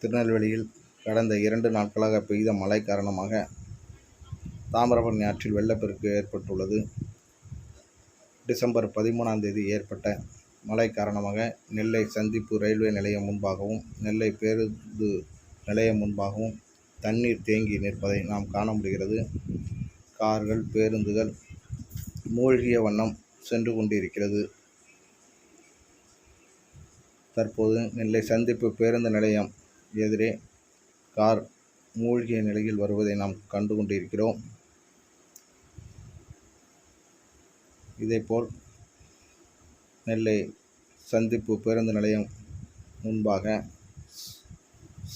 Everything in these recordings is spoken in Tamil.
திருநெல்வேலியில் கடந்த இரண்டு நாட்களாக பெய்த மழை காரணமாக தாமிரபரணி ஆற்றில் வெள்ளப்பெருக்கு ஏற்பட்டுள்ளது. டிசம்பர் பதிமூணாம் தேதி ஏற்பட்ட மழை காரணமாக நெல்லை சந்திப்பு ரயில்வே நிலையம் முன்பாகவும் நெல்லை பேருந்து நிலையம் முன்பாகவும் தண்ணீர் தேங்கி நிற்பதை நாம் காண முடிகிறது. கார்கள் பேருந்துகள் மூழ்கிய வண்ணம் சென்று கொண்டிருக்கிறது. தற்போது நெல்லை சந்திப்பு பேருந்து நிலையம் எதிரே கார் மூழ்கிய நிலையில் வருவதை நாம் கண்டு கொண்டிருக்கிறோம் இதேபோல் நெல்லை சந்திப்பு பேருந்து நிலையம் முன்பாக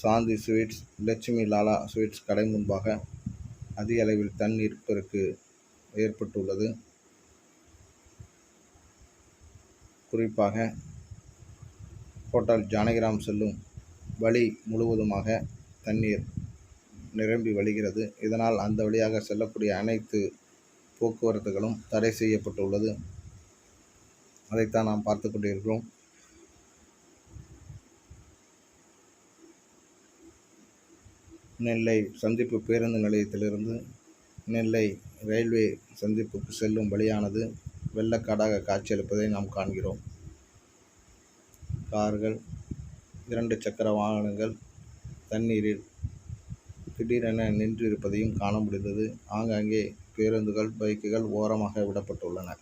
சாந்தி ஸ்வீட்ஸ் லட்சுமி லாலா ஸ்வீட்ஸ் கடை முன்பாக அதிக அளவில் தண்ணீர் பெருக்கு ஏற்பட்டுள்ளது. குறிப்பாக ஹோட்டல் ஜானகிராம் செல்லும் வழி முழுவதுமாக தண்ணீர் நிரம்பி வழிகிறது. இதனால் அந்த வழியாக செல்லக்கூடிய அனைத்து போக்குவரத்துகளும் தடை செய்யப்பட்டுள்ளது. அதைத்தான் நாம் பார்த்து கொண்டிருக்கிறோம். நெல்லை சந்திப்பு பேருந்து நிலையத்திலிருந்து நெல்லை ரயில்வே சந்திப்புக்கு செல்லும் வழியானது வெள்ளக்காடாக காட்சியளிப்பதை நாம் காண்கிறோம். கார்கள் இரண்டு சக்கர வாகனங்கள் தண்ணீரில் திடீரென நின்றிருப்பதையும் காண முடிந்தது. ஆங்காங்கே பேருந்துகள் பைக்குகள் ஓரமாக விடப்பட்டுள்ளன.